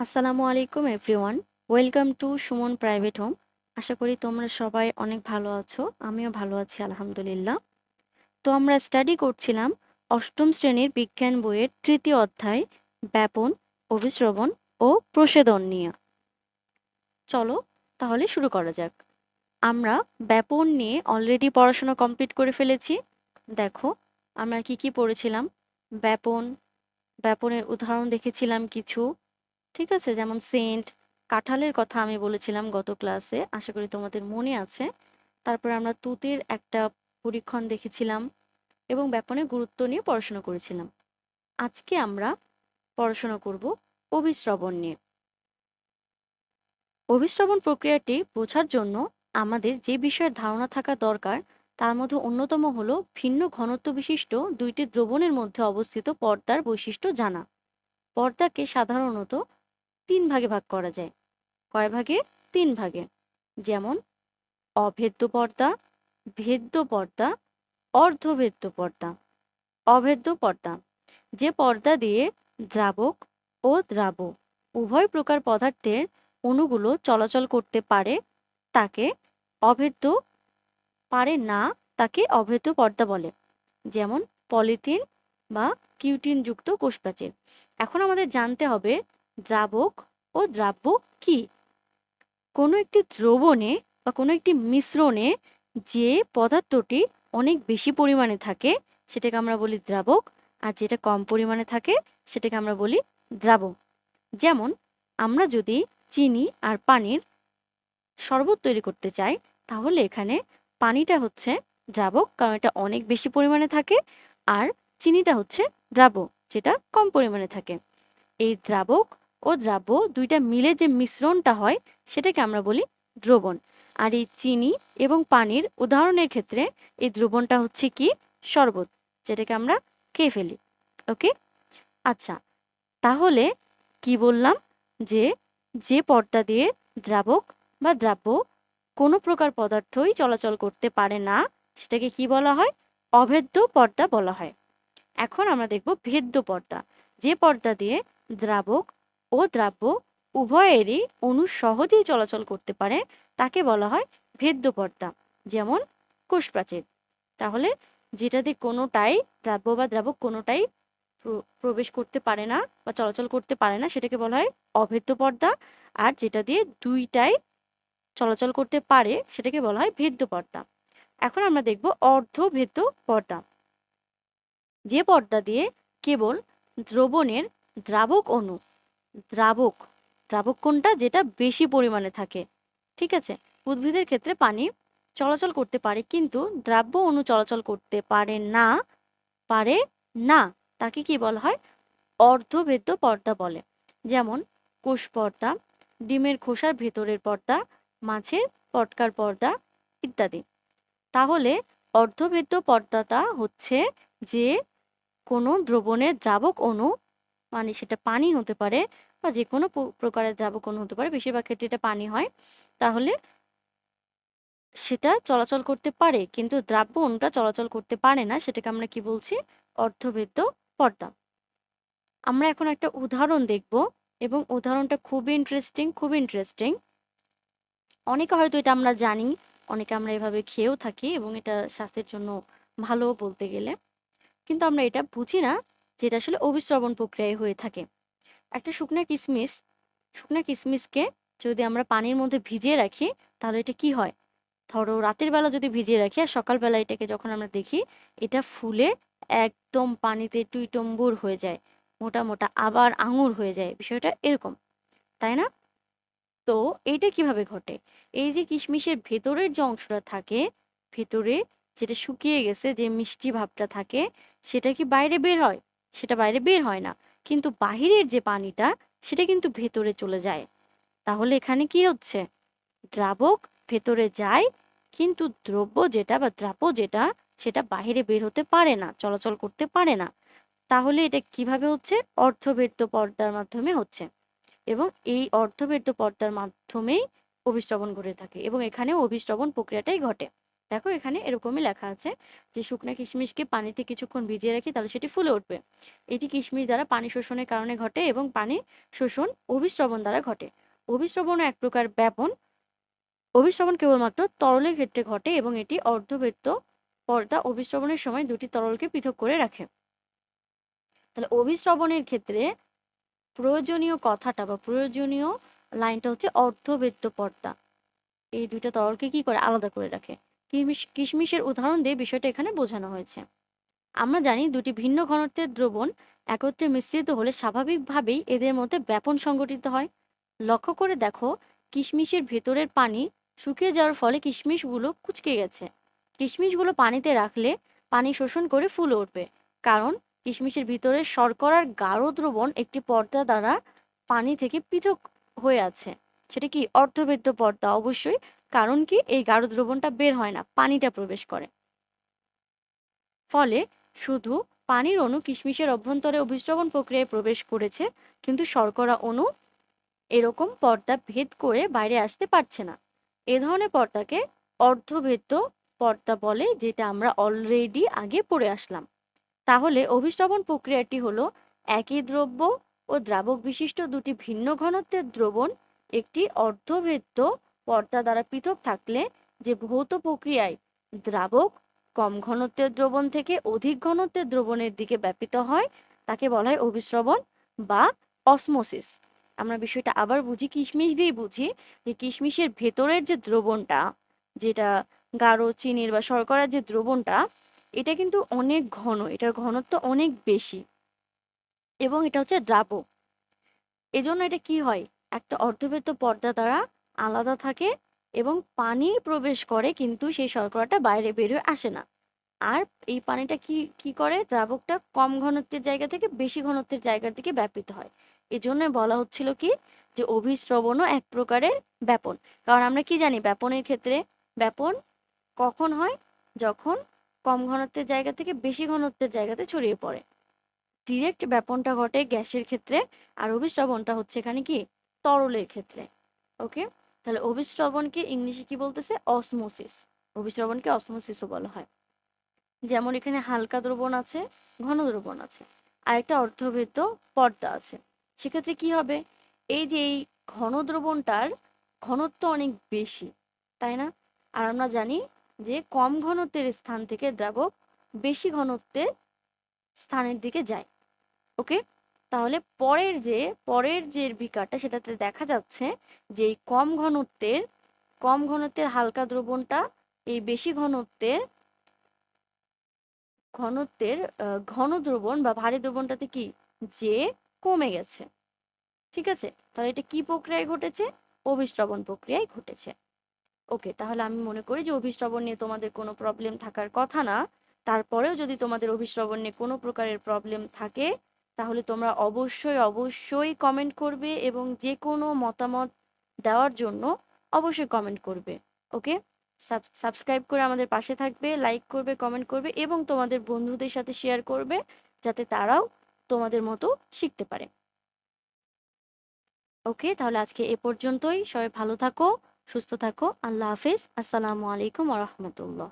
আসসালামু আলাইকুম, everyone. Welcome to Suman private home. আশা করি তোমরা সবাই অনেক ভালো আছো, আমিও ভালো আছি, আলহামদুলিল্লাহ। তো আমরা স্টাডি করছিলাম অষ্টম শ্রেণির বিজ্ঞান বইয়ের তৃতীয় অধ্যায়, ব্যাপন, অভিশ্রবণ ও প্রসেদন নিয়ে। চলো তাহলে শুরু করা যাক। আমরা ব্যাপন নিয়ে অলরেডি পড়াশোনা কমপ্লিট করে ফেলেছি। দেখো, আমরা কি কি পড়েছিলাম? ব্যাপন, ব্যাপনের উদাহরণ দেখেছিলাম কিছু। ঠিক আছে? যেমন সেন্ট কাঁঠালের কথা আমি বলেছিলাম গত ক্লাসে। আশা করি তোমাদের মনে আছে। তারপরে আমরা তুতের একটা পরীক্ষণ দেখেছিলাম এবং ব্যাপনের গুরুত্ব নিয়ে পড়াশোনা করেছিলাম। আজকে আমরা পড়াশোনা করব অভিশ্রবণ নিয়ে। অভিশ্রবণ প্রক্রিয়াটি বোঝার জন্য আমাদের যে বিষয়ের ধারণা থাকা দরকার, তার মধ্যে অন্যতম হলো ভিন্ন ঘনত্ব বিশিষ্ট দুইটি দ্রবণের মধ্যে অবস্থিত পর্দার বৈশিষ্ট্য জানা। পর্দাকে সাধারণত তিন ভাগে ভাগ করা যায়। কয় ভাগে? তিন ভাগে। যেমন অভেদ্য পর্দা ভেদ্য পর্দা অর্ধভেদ্য পর্দা অভেদ্য পর্দা যে পর্দা দিয়ে দ্রাবক ও দ্রাব উভয় প্রকার পদার্থের অণুগুলো চলাচল করতে পারে, তাকে অভেদ্য পারে না, তাকে অভেদ্য পর্দা বলে। যেমন, পলিথিন বা কিউটিন যুক্ত কোষপ্রাচীর। এখন আমাদের জানতে হবে দ্রাবক ও দ্রাব্য কি? কোনো একটি দ্রবণে বা কোনো একটি মিশ্রণে যে পদার্থটি অনেক বেশি পরিমাণে থাকে, সেটাকে আমরা বলি দ্রাবক, আর যেটা কম পরিমাণে থাকে, সেটাকে আমরা বলি দ্রাবক যেমন, আমরা যদি চিনি আর পানির শরবত তৈরি করতে চাই, তাহলে এখানে পানিটা হচ্ছে দ্রাবক, কারণ এটা অনেক বেশি পরিমাণে থাকে, আর চিনিটা হচ্ছে দ্রাবক যেটা কম পরিমাণে থাকে। এই দ্রাবক ও দ্রাব্য দুইটা মিলে যে মিশ্রণটা হয়, সেটাকে আমরা বলি দ্রবণ। আর এই চিনি এবং পানির উদাহরণের ক্ষেত্রে এই দ্রবণটা হচ্ছে কি? শরবত, যেটাকে আমরা খেয়ে ফেলি। ওকে? আচ্ছা তাহলে কি বললাম? যে যে পর্দা দিয়ে দ্রাবক বা দ্রাব্য কোনো প্রকার পদার্থই চলাচল করতে পারে না, সেটাকে কি বলা হয়? অভেদ্য পর্দা বলা হয়। এখন আমরা দেখব ভেদ্য পর্দা। যে পর্দা দিয়ে দ্রাবক ও দ্রাব্য উভয়েরই অণু সহজেই চলাচল করতে পারে, তাকে বলা হয় ভেদ্য পর্দা যেমন কোষপ্রাচীর। তাহলে যেটা দিয়ে কোনোটাই দ্রাব্য বা দ্রাবক কোনোটাই প্রবেশ করতে পারে না বা চলাচল করতে পারে না, সেটাকে বলা হয় অভেদ্য পর্দা আর যেটা দিয়ে দুইটাই চলাচল করতে পারে, সেটাকে বলা হয় ভেদ্য পর্দা এখন আমরা দেখব অর্ধভেদ্য পর্দা যে পর্দা দিয়ে কেবল দ্রবণের দ্রাবক অণু দ্রাবক দ্রাবক কোনটা যেটা বেশি পরিমাণে থাকে, ঠিক আছে? উদ্ভিদের ক্ষেত্রে পানি চলাচল করতে পারে, কিন্তু দ্রাব্য অণু চলাচল করতে পারে না পারে না, তাকে কি বলা হয়? অর্ধভেদ্য পর্দা বলে। যেমন কোষ পর্দা, ডিমের খোসার ভেতরের পর্দা, মাছের পটকার পর্দা ইত্যাদি। তাহলে অর্ধভেদ্য পর্দাটা হচ্ছে যে কোনো দ্রবণের দ্রাবক অণু মানে সেটা পানি হতে পারে বা যে কোনো প্রকারের দ্রাবক অণু হতে পারে, বেশিরভাগ ক্ষেত্রে এটা পানি হয়। তাহলে সেটা চলাচল করতে পারে, কিন্তু দ্রাব্য অণুটা চলাচল করতে পারে না, সেটাকে আমরা কি বলছি? অর্ধভেদ্য পর্দা। আমরা এখন একটা উদাহরণ দেখব, এবং উদাহরণটা খুবই ইন্টারেস্টিং খুব ইন্টারেস্টিং অনেকে হয়তো এটা আমরা জানি, অনেকে আমরা এভাবে খেয়েও থাকি, এবং এটা স্বাস্থ্যের জন্য ভালো বলতে গেলে। কিন্তু আমরা এটা বুঝি না যেটা আসলে অভিশ্রবণ প্রক্রিয়ায় হয়ে থাকে। একটা শুকনা কিশমিশ শুকনা কিশমিশকে যদি আমরা পানির মধ্যে ভিজিয়ে রাখি, তাহলে এটা কি হয়? ধরো রাতের বেলা যদি ভিজিয়ে রাখি আর সকালবেলা এটাকে যখন আমরা দেখি, এটা ফুলে একদম পানিতে টুইটম্বুর হয়ে যায়, মোটা মোটা আবার আঙুর হয়ে যায়, বিষয়টা এরকম, তাই না? তো এইটা কীভাবে ঘটে? এই যে কিশমিশের ভেতরের যে অংশটা থাকে, ভেতরে যেটা শুকিয়ে গেছে, যে মিষ্টি ভাবটা থাকে, সেটা কি বাইরে বের হয়? সেটা বাইরে বের হয় না। কিন্তু বাহিরের যে পানিটা, সেটা কিন্তু ভেতরে চলে যায়। তাহলে এখানে কি হচ্ছে? দ্রাবক ভেতরে যায়, কিন্তু দ্রব্য যেটা বা দ্রাব্য যেটা, সেটা বাহিরে বের হতে পারে না, চলাচল করতে পারে না। তাহলে এটা কীভাবে হচ্ছে? অর্ধভেদ্য পর্দার মাধ্যমে হচ্ছে। এবং এই অর্ধভেদ্য পর্দার মাধ্যমেই অভিশ্রবণ ঘটে থাকে এবং এখানেও অভিশ্রবণ প্রক্রিয়াটাই ঘটে। দেখো এখানে এরকমই লেখা আছে যে, শুকনা কিশমিশকে পানিতে কিছুক্ষণ ভিজিয়ে রাখি তাহলে সেটি ফুলে উঠবে। এটি কিশমিশ দ্বারা পানি শোষণের কারণে ঘটে এবং পানি শোষণ অভিস্রবণ দ্বারা ঘটে। অভিস্রবণও এক প্রকার ব্যাপন। অভিস্রবণ কেবলমাত্র তরলের ক্ষেত্রে ঘটে এবং এটি অর্ধবৃত্ত পর্দা অভিস্রবণের সময় দুটি তরলকে পৃথক করে রাখে। তাহলে অভিস্রবণের ক্ষেত্রে প্রয়োজনীয় কথাটা বা প্রয়োজনীয় লাইনটা হচ্ছে অর্ধবৃত্ত পর্দা। এই দুইটা তরলকে কি করে? আলাদা করে রাখে। কিশমিশ কিশমিশের উদাহরণ দিয়ে বিষয়টা এখানে বোঝানো হয়েছে। আমরা জানি দুটি ভিন্ন ঘনত্বের দ্রবণ একত্রে মিশ্রিত হলে স্বাভাবিকভাবেই এদের মধ্যে ব্যাপন সংঘটিত হয়। লক্ষ্য করে দেখো, কিশমিশের ভেতরের পানি শুকিয়ে যাওয়ার ফলে কিশমিশগুলো কুচকে গেছে। কিশমিশগুলো পানিতে রাখলে পানি শোষণ করে ফুলে উঠবে, কারণ কিশমিশের ভিতরে শর্করার গাঢ় দ্রবণ একটি পর্দা দ্বারা পানি থেকে পৃথক হয়ে আছে। সেটা কি অর্ধবৃত্ত পর্দা? অবশ্যই কারণ কি? এই গাঢ় দ্রবণটা বের হয় না, পানিটা প্রবেশ করে। ফলে শুধু পানির অণু কিশমিশের অভ্যন্তরে অভিস্রবণ প্রক্রিয়ায় প্রবেশ করেছে, কিন্তু শর্করা অণু এরকম পর্দা ভেদ করে বাইরে আসতে পারছে না। এ ধরনের পর্দাকে অর্ধভেদ্য পর্দা বলে, যেটা আমরা অলরেডি আগে পড়ে আসলাম। তাহলে অভিস্রবণ প্রক্রিয়াটি হলো একই দ্রব্য ও দ্রাবক বিশিষ্ট দুটি ভিন্ন ঘনত্বের দ্রবণ, একটি অর্ধভেদ্য পর্দা দ্বারা পৃথক থাকলে যে ভৌত প্রক্রিয়ায় দ্রাবক কম ঘনত্বের দ্রবণ থেকে অধিক ঘনত্বের দ্রবণের দিকে ব্যাপিত হয়, তাকে বলা হয় অভিস্রবণ বা অসমোসিস। আমরা বিষয়টা আবার বুঝি, কিশমিশ দিয়ে বুঝি যে কিশমিশের ভেতরের যে দ্রবণটা, যেটা গাঢ় চিনির বা শর্করার যে দ্রবণটা, এটা কিন্তু অনেক ঘন, এটার ঘনত্ব অনেক বেশি এবং এটা হচ্ছে দ্রাবক। এজন্য এটা কি হয়? একটা অর্ধবৃত্ত পর্দা দ্বারা আলাদা থাকে এবং পানি প্রবেশ করে কিন্তু সেই শর্করাটা বাইরে বেরিয়ে, আসে না। আর এই পানিটা কি কি করে? দ্রাবকটা কম ঘনত্বের জায়গা থেকে বেশি ঘনত্বের জায়গার দিকে ব্যাপিত হয়। এজন্য বলা হচ্ছিল কি? যে অভিস্রবণও এক প্রকারের ব্যাপন। কারণ আমরা কি জানি? ব্যাপনের ক্ষেত্রে ব্যাপন কখন হয়? যখন কম ঘনত্বের জায়গা থেকে বেশি ঘনত্বের জায়গাতে ছড়িয়ে পড়ে। ডিরেক্ট ব্যাপনটা ঘটে গ্যাসের ক্ষেত্রে, আর অভিস্রবণটা হচ্ছে এখানে কি? তরলের ক্ষেত্রে। ওকে? তাহলে অভিশ্রবণকে ইংলিশে কি বলতেছে? অসমোসিস অভিস্রবণকে অসমোসিসও বলা হয়। যেমন এখানে হালকা দ্রবণ আছে, ঘন দ্রবণ আছে। আর একটা অর্ধভেদ্য পর্দা আছে। সেক্ষেত্রে কি হবে? এই যে এই ঘন দ্রবণটার ঘনত্ব অনেক বেশি, তাই না? আর আমরা জানি যে কম ঘনত্বের স্থান থেকে দ্রাবক বেশি ঘনত্বের স্থানের দিকে যায়। ওকে? তাহলে পরের যে পরের যে বিকারটা সেটাতে দেখা যাচ্ছে যে এই কম ঘনত্বের কম ঘনত্বের হালকা দ্রবণটা এই বেশি ঘনত্বের ঘনত্বের ঘন দ্রবণ বা ভারী দ্রবণটাতে কি? যে কমে গেছে। ঠিক আছে? তাহলে এটা কি প্রক্রিয়ায় ঘটেছে? অভিস্রবণ প্রক্রিয়ায় ঘটেছে। ওকে, তাহলে আমি মনে করি যে অভিস্রবণ নিয়ে তোমাদের কোনো প্রবলেম থাকার কথা না। তারপরেও যদি তোমাদের অভিস্রবণ নিয়ে কোনো প্রকারের প্রবলেম থাকে তাহলে তোমরা অবশ্যই অবশ্যই কমেন্ট করবে এবং যে কোনো মতামত দেওয়ার জন্য অবশ্যই কমেন্ট করবে ওকে সাবস্ক্রাইব করে আমাদের পাশে থাকবে লাইক করবে কমেন্ট করবে এবং তোমাদের বন্ধুদের সাথে শেয়ার করবে যাতে তারাও তোমাদের মতো শিখতে পারে। ওকে তাহলে আজকে এ পর্যন্তই। সবাই ভালো থাকো, সুস্থ থাকো। আল্লাহ হাফিজ। আসসালামু আলাইকুম রহমতুল্লাহ।